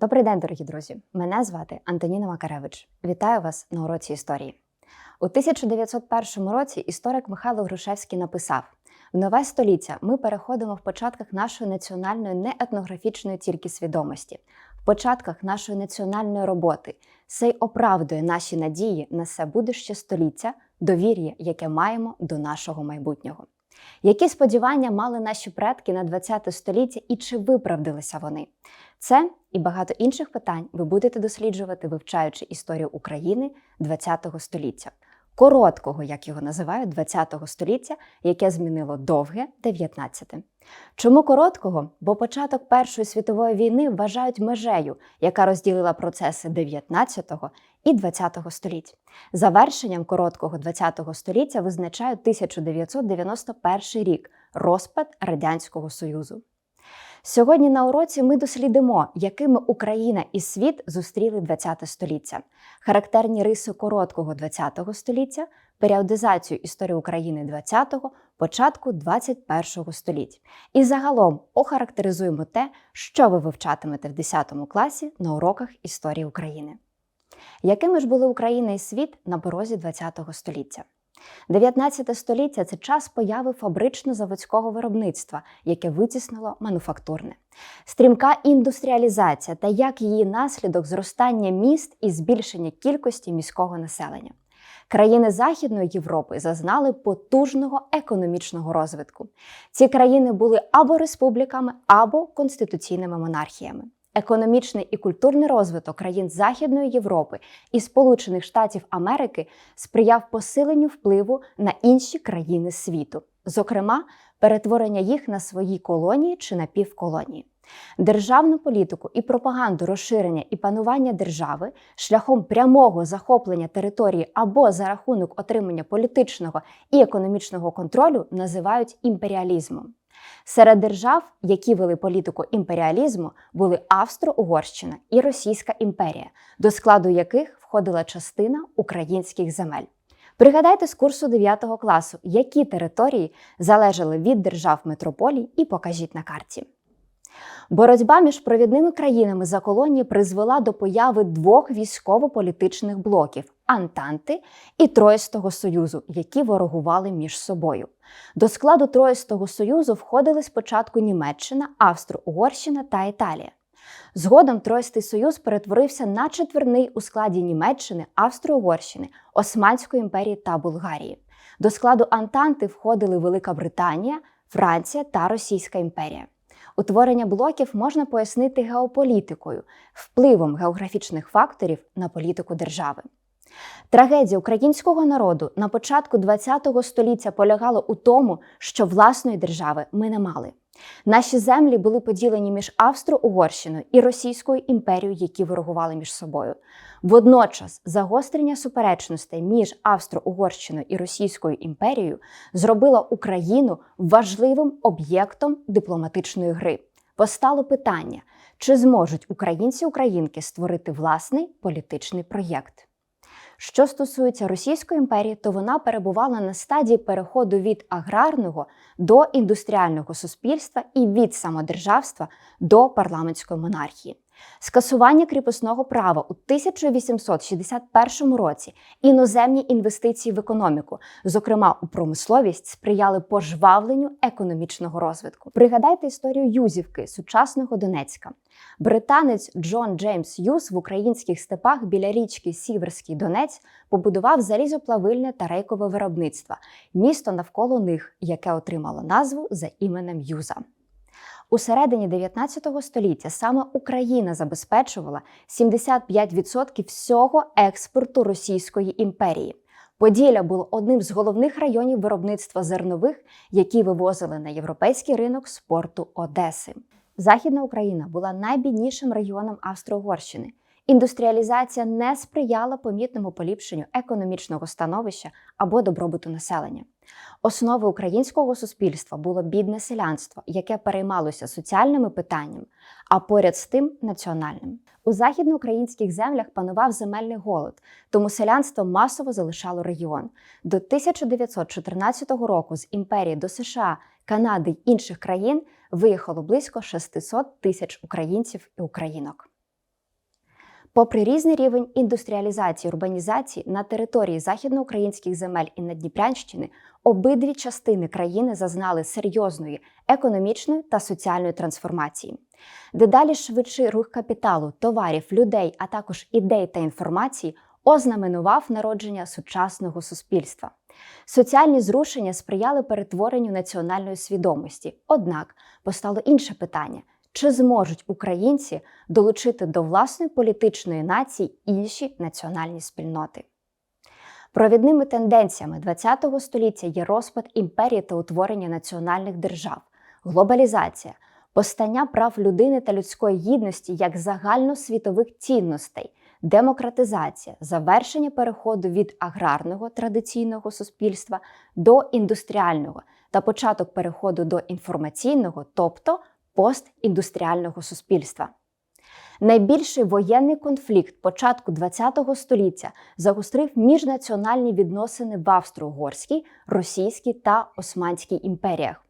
Добрий день, дорогі друзі! Мене звати Антоніна Макаревич. Вітаю вас на уроці історії. У 1901 році історик Михайло Грушевський написав: в нове століття ми переходимо в початках нашої національної не етнографічної тільки свідомості, в початках нашої національної роботи. Сей оправдує наші надії на все будуще століття, довір'я, яке маємо до нашого майбутнього. Які сподівання мали наші предки на 20 століття і чи виправдалися вони? Це і багато інших питань ви будете досліджувати, вивчаючи історію України ХХ століття, короткого, як його називають, ХХ століття, яке змінило довге 19. Чому короткого? Бо початок Першої світової війни вважають межею, яка розділила процеси 19 і 20 століть. Завершенням короткого 20 століття визначають 1991 рік розпад Радянського Союзу. Сьогодні на уроці ми дослідимо, якими Україна і світ зустріли ХХ століття, характерні риси короткого ХХ століття, періодизацію історії України ХХ, початку ХХІ століть. І загалом охарактеризуємо те, що ви вивчатимете в 10 класі на уроках історії України. Якими ж були Україна і світ на порозі ХХ століття? 19 століття це час появи фабрично-заводського виробництва, яке витіснило мануфактурне, стрімка індустріалізація та як її наслідок зростання міст і збільшення кількості міського населення. Країни Західної Європи зазнали потужного економічного розвитку. Ці країни були або республіками, або конституційними монархіями. Економічний і культурний розвиток країн Західної Європи і Сполучених Штатів Америки сприяв посиленню впливу на інші країни світу, зокрема, перетворення їх на свої колонії чи напівколонії. Державну політику і пропаганду розширення і панування держави шляхом прямого захоплення території або за рахунок отримання політичного і економічного контролю називають імперіалізмом. Серед держав, які вели політику імперіалізму, були Австро-Угорщина і Російська імперія, до складу яких входила частина українських земель. Пригадайте з курсу 9 класу, які території залежали від держав метрополій, і покажіть на карті. Боротьба між провідними країнами за колонії призвела до появи двох військово-політичних блоків Антанти і Троїстого Союзу, які ворогували між собою. До складу Троїстого Союзу входили спочатку Німеччина, Австро-Угорщина та Італія. Згодом Троїстий Союз перетворився на четверний у складі Німеччини, Австро-Угорщини, Османської імперії та Булгарії. До складу Антанти входили Велика Британія, Франція та Російська імперія. Утворення блоків можна пояснити геополітикою, впливом географічних факторів на політику держави. Трагедія українського народу на початку ХХ століття полягала у тому, що власної держави ми не мали. Наші землі були поділені між Австро-Угорщиною і Російською імперією, які ворогували між собою. Водночас загострення суперечностей між Австро-Угорщиною і Російською імперією зробило Україну важливим об'єктом дипломатичної гри. Постало питання, чи зможуть українці-українки створити власний політичний проєкт. Що стосується Російської імперії, то вона перебувала на стадії переходу від аграрного до індустріального суспільства і від самодержавства до парламентської монархії. Скасування кріпосного права у 1861 році іноземні інвестиції в економіку, зокрема у промисловість, сприяли пожвавленню економічного розвитку. Пригадайте історію Юзівки, сучасного Донецька. Британець Джон Джеймс Юз в українських степах біля річки Сіверський Донець побудував залізоплавильне та рейкове виробництво, місто навколо них, яке отримало назву за іменем Юза. У середині 19 століття саме Україна забезпечувала 75% всього експорту Російської імперії. Поділля було одним з головних районів виробництва зернових, які вивозили на європейський ринок з порту Одеси. Західна Україна була найбіднішим регіоном Австро-Угорщини. Індустріалізація не сприяла помітному поліпшенню економічного становища або добробуту населення. Основою українського суспільства було бідне селянство, яке переймалося соціальними питаннями, а поряд з тим національним. У західноукраїнських землях панував земельний голод, тому селянство масово залишало регіон. До 1914 року з імперії до США, Канади й інших країн виїхало близько 600 тисяч українців і українок. Попри різний рівень індустріалізації урбанізації на території західноукраїнських земель і Надніпрянщини, обидві частини країни зазнали серйозної економічної та соціальної трансформації. Дедалі швидший рух капіталу, товарів, людей, а також ідей та інформації ознаменував народження сучасного суспільства. Соціальні зрушення сприяли перетворенню національної свідомості. Однак постало інше питання: чи зможуть українці долучити до власної політичної нації інші національні спільноти? Провідними тенденціями ХХ століття є розпад імперії та утворення національних держав, глобалізація, постання прав людини та людської гідності як загальносвітових цінностей, демократизація, завершення переходу від аграрного традиційного суспільства до індустріального та початок переходу до інформаційного, тобто постіндустріального суспільства. Найбільший воєнний конфлікт початку ХХ століття загострив міжнаціональні відносини в Австро-Угорській, Російській та Османській імперіях.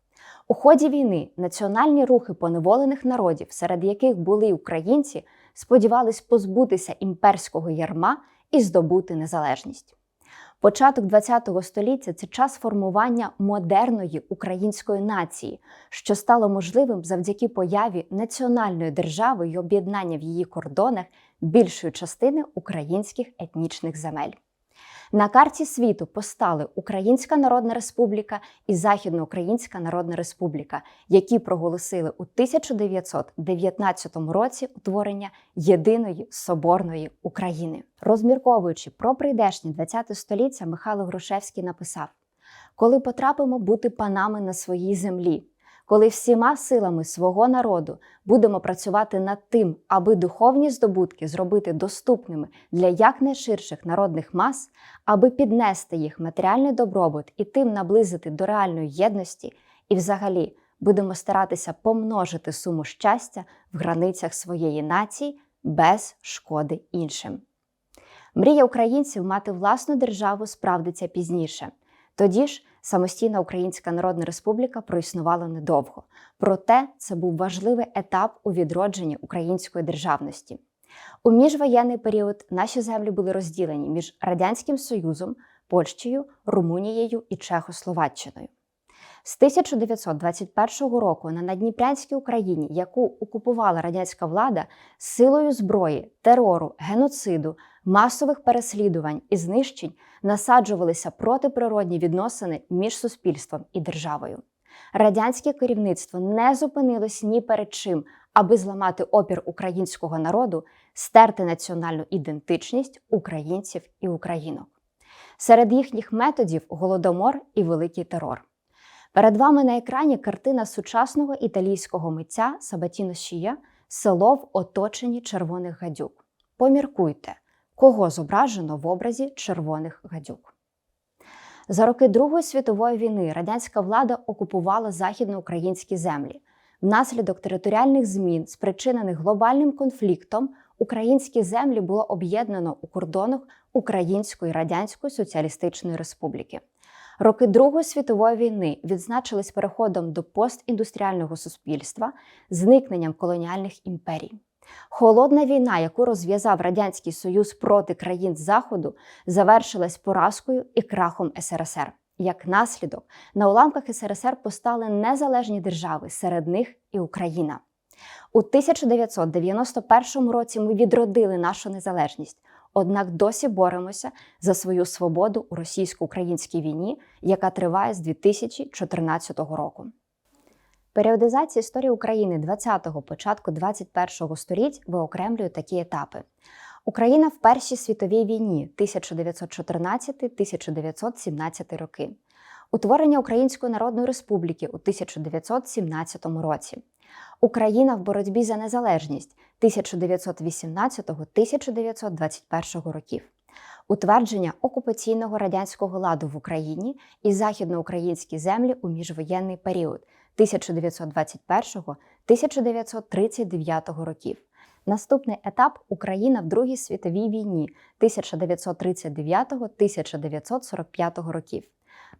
У ході війни національні рухи поневолених народів, серед яких були й українці, сподівались позбутися імперського ярма і здобути незалежність. Початок ХХ століття це час формування модерної української нації, що стало можливим завдяки появі національної держави й об'єднання в її кордонах більшої частини українських етнічних земель. На карті світу постали Українська Народна Республіка і Західноукраїнська Народна Республіка, які проголосили у 1919 році утворення єдиної соборної України. Розмірковуючи про прийдешнє ХХ століття, Михайло Грушевський написав: Коли потрапимо бути панами на своїй землі, коли всіма силами свого народу будемо працювати над тим, аби духовні здобутки зробити доступними для якнайширших народних мас, аби піднести їх матеріальний добробут і тим наблизити до реальної єдності, і взагалі будемо старатися помножити суму щастя в границях своєї нації без шкоди іншим. Мрія українців мати власну державу справдиться пізніше. Тоді ж самостійна Українська Народна Республіка проіснувала недовго. Проте це був важливий етап у відродженні української державності. У міжвоєнний період наші землі були розділені між Радянським Союзом, Польщею, Румунією і Чехословаччиною. З 1921 року на Надніпрянській Україні, яку окупувала радянська влада, силою зброї, терору, геноциду, масових переслідувань і знищень насаджувалися протиприродні відносини між суспільством і державою. Радянське керівництво не зупинилось ні перед чим, аби зламати опір українського народу, стерти національну ідентичність українців і українок. Серед їхніх методів голодомор і великий терор. Перед вами на екрані картина сучасного італійського митця Сабатіно Шія село в оточенні червоних гадюк. Поміркуйте, кого зображено в образі червоних гадюк. За роки Другої світової війни радянська влада окупувала західноукраїнські землі. Внаслідок територіальних змін, спричинених глобальним конфліктом, українські землі було об'єднано у кордонах Української Радянської Соціалістичної Республіки. Роки Другої світової війни відзначились переходом до постіндустріального суспільства, зникненням колоніальних імперій. Холодна війна, яку розв'язав Радянський Союз проти країн Заходу, завершилась поразкою і крахом СРСР. Як наслідок, на уламках СРСР постали незалежні держави, серед них і Україна. У 1991 році ми відродили нашу незалежність, однак досі боремося за свою свободу у російсько-українській війні, яка триває з 2014 року. Періодизація історії України 20-го, початку 21-го століть виокремлює такі етапи. Україна в Першій світовій війні 1914-1917 роки. Утворення Української Народної Республіки у 1917 році. Україна в боротьбі за незалежність 1918-1921 років. Утвердження окупаційного радянського ладу в Україні і західноукраїнські землі у міжвоєнний період 1921-1939 років. Наступний етап Україна в Другій світовій війні 1939-1945 років.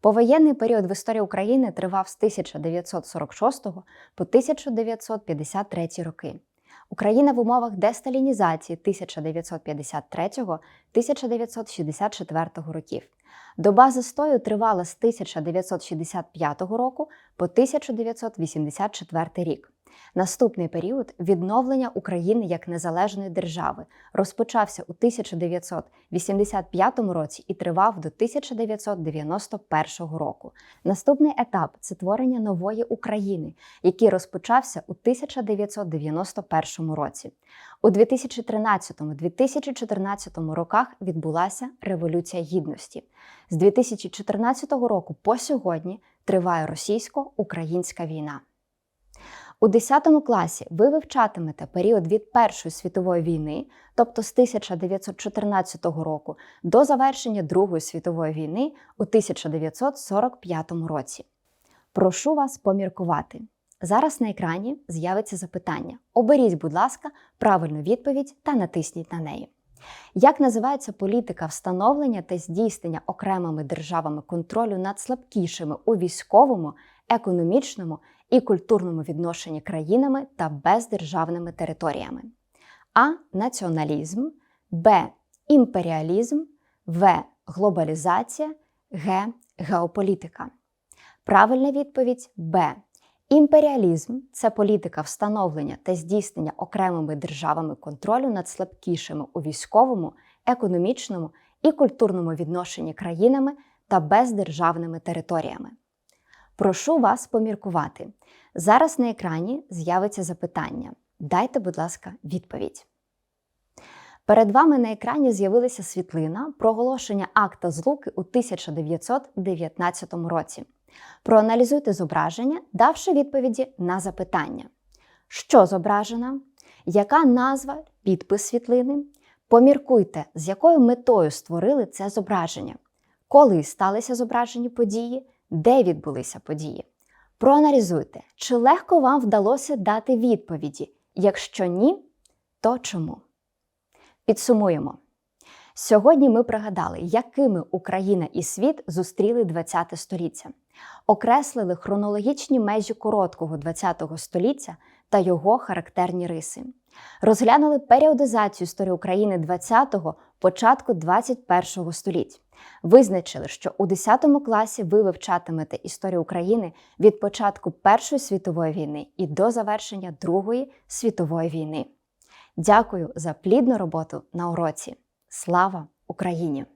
Повоєнний період в історії України тривав з 1946 по 1953 роки. Україна в умовах десталінізації 1953-1964 років. Доба застою тривала з 1965 року по 1984 рік. Наступний період відновлення України як незалежної держави розпочався у 1985 році і тривав до 1991 року. Наступний етап це творення нової України, який розпочався у 1991 році. У 2013-2014 роках відбулася Революція Гідності. З 2014 року по сьогодні триває російсько-українська війна. У 10 класі ви вивчатимете період від Першої світової війни, тобто з 1914 року, до завершення Другої світової війни у 1945 році. Прошу вас поміркувати. Зараз на екрані з'явиться запитання. Оберіть, будь ласка, правильну відповідь та натисніть на неї. Як називається політика встановлення та здійснення окремими державами контролю над слабкішими у військовому, економічному і культурному відношенні країнами та бездержавними територіями? А. Націоналізм, Б. Імперіалізм, В. Глобалізація, Г. Геополітика. Правильна відповідь Б. Імперіалізм це політика встановлення та здійснення окремими державами контролю над слабкішими у військовому, економічному і культурному відношенні країнами та бездержавними територіями. Прошу вас поміркувати. Зараз на екрані з'явиться запитання. Дайте, будь ласка, відповідь. Перед вами на екрані з'явилася світлина проголошення акта злуки у 1919 році. Проаналізуйте зображення, давши відповіді на запитання: що зображено, яка назва, підпис світлини. Поміркуйте, з якою метою створили це зображення, коли сталися зображені події, де відбулися події. Проаналізуйте, чи легко вам вдалося дати відповіді. Якщо ні, то чому? Підсумуємо. Сьогодні ми пригадали, якими Україна і світ зустріли ХХ століття, окреслили хронологічні межі короткого ХХ століття та його характерні риси, розглянули періодизацію історії України ХХ початку ХХ століть, визначили, що у 10 класі ви вивчатимете історію України від початку Першої світової війни і до завершення Другої світової війни. Дякую за плідну роботу на уроці. Слава Україні!